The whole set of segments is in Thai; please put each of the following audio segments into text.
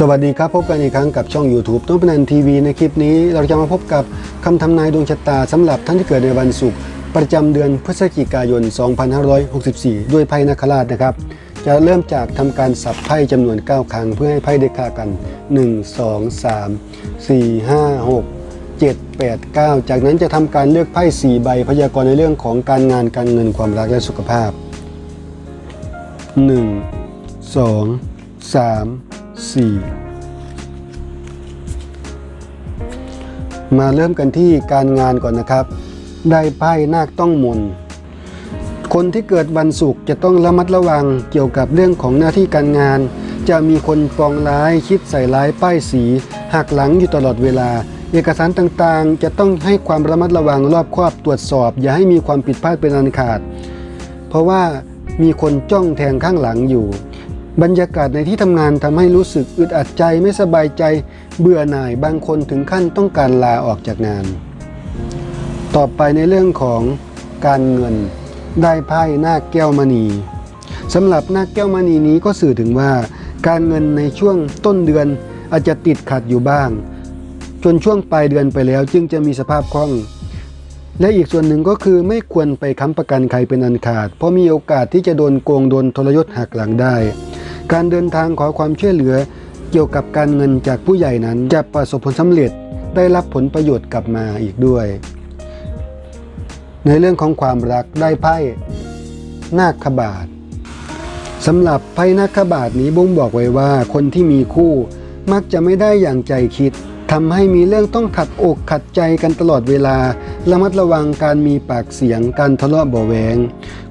สวัสดีครับ พบกันอีกครั้งกับช่อง YouTube ต้นพนันทีวีในคลิปนี้เราจะมาพบกับคำทำนายดวงชะตาสำหรับท่านที่เกิดในวันศุกร์ประจำเดือนพฤศจิกายน 2564 ด้วยไพ่นักขราชนะครับ จะเริ่มจากทำการสับไพ่จำนวน 9 ครั้งเพื่อให้ไพ่ได้ค่ากัน 1 2 3 4 5 6 7 8 9 จากนั้นจะทำการเลือกไพ่ 4 ใบพยากรณ์ในเรื่องของการงานการเงินความรักและสุขภาพ 1 2 3 4 มาเริ่มกันที่การงานก่อนนะครับ ได้ไพ่นาคต้องมน คนที่เกิดวันศุกร์จะต้องระมัดระวังเกี่ยวกับเรื่องของหน้าที่การงาน จะมีคนปองร้ายคิดใส่ร้ายป้ายสีหักหลังอยู่ตลอดเวลา เอกสารต่างๆ จะต้องให้ความระมัดระวังรอบครอบตรวจสอบ อย่าให้มีความผิดพลาดเป็นอันขาด เพราะว่ามีคนจ้องแทงข้างหลังอยู่ บรรยากาศในที่ทำงานทำให้รู้สึกอึดอัดใจไม่สบายใจ เบื่อหน่ายบางคนถึงขั้นต้องการลาออกจากงาน ต่อไปในเรื่องของการเงินได้ไพ่หน้าแก้วมณีสำหรับหน้าแก้วมณีนี้ก็สื่อถึงว่า การเงินในช่วงต้นเดือนอาจจะติดขัดอยู่บ้าง จนช่วงปลายเดือนไปแล้วจึงจะมีสภาพคล่อง และอีกส่วนหนึ่งก็คือไม่ควรไปค้ำประกันใครเป็นอันขาด เพราะมีโอกาสที่จะโดนโกงโดนทรยศหักหลังได้ การเดินทางขอความช่วยเหลือเกี่ยวกับการเงินจากผู้ใหญ่นั้น จะประสบผลสำเร็จได้รับผลประโยชน์กลับมาอีกด้วย ในเรื่องของความรักได้ไพ่นาคบาทสำหรับไพ่นาคบาทนี้บ่งบอกไว้ว่าคนที่มีคู่มักจะไม่ได้อย่างใจคิดทำให้มีเรื่องต้องขัดอกขัดใจกันตลอดเวลา ระมัดระวังการมีปากเสียงการทะเลาะเบาแวง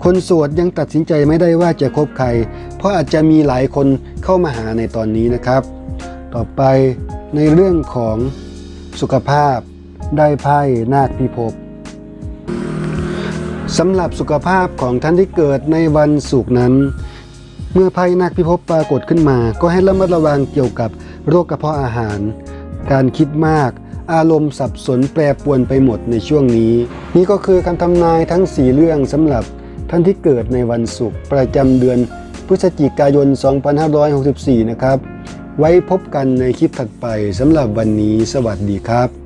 คนโสดยังตัดสินใจไม่ได้ว่าจะคบใคร ราะอาจจะมีหลายคนเข้ามาหาในตอนนี้นะครับ ต่อไปในเรื่องของสุขภาพได้ไพ่นาคพิภพสำหรับสุขภาพของท่านที่เกิดในวันศุกร์นั้น เมื่อภัยนักพิภพปรากฏขึ้นมา ก็ให้ระมัดระวังเกี่ยวกับโรคกระเพาะอาหาร การคิดมาก อารมณ์สับสนแปรปวนไปหมดในช่วงนี้ นี่ก็คือคำทำนายทั้ง 4 เรื่องสำหรับท่านที่เกิดในวันศุกร์ประจำเดือน พฤศจิกายน 2564 นะครับ ไว้พบกันในคลิปถัดไปสำหรับวันนี้สวัสดีครับ